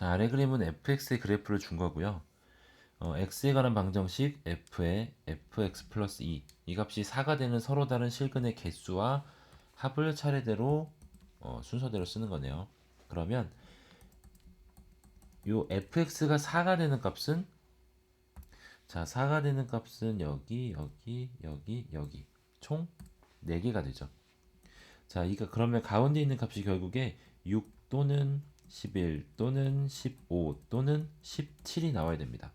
자, 아래 그림은 fx의 그래프를 준 거고요. 어, x에 관한 방정식 f의 fx 플러스 2. 이 값이 4가 되는 서로 다른 실근의 개수와 합을 차례대로 어, 순서대로 쓰는 거네요. 그러면 요 fx가 4가 되는 값은 자, 4가 되는 값은 여기, 여기, 여기, 여기. 총 4개가 되죠. 자, 이거 그러면 가운데 있는 값이 결국에 6 또는 11 또는 15 또는 17이 나와야 됩니다.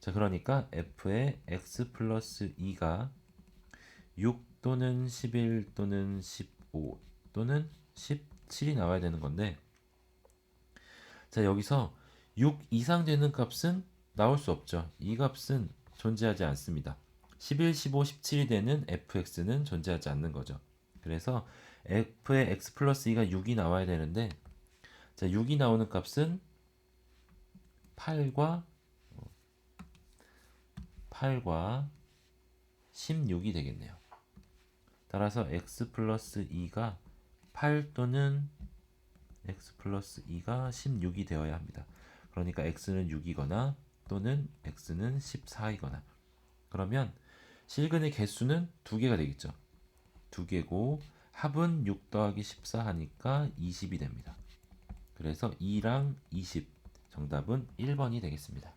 자, 그러니까 f의 x 플러스 2가 6 또는 11 또는 15 또는 17이 나와야 되는 건데 자, 여기서 6 이상 되는 값은 나올 수 없죠. 이 값은 존재하지 않습니다. 11, 15, 17이 되는 fx는 존재하지 않는 거죠. 그래서 f의 x 플러스 2가 6이 나와야 되는데 자, 6이 나오는 값은 8과 8과 16이 되겠네요. 따라서 x 플러스 2가 8 또는 x 플러스 2가 16이 되어야 합니다. 그러니까 x는 6이거나 또는 x는 14이거나 그러면 실근의 개수는 두 개가 되겠죠. 두 개고 합은 6 더하기 14 하니까 20이 됩니다. 그래서 2랑 20 정답은 1번이 되겠습니다.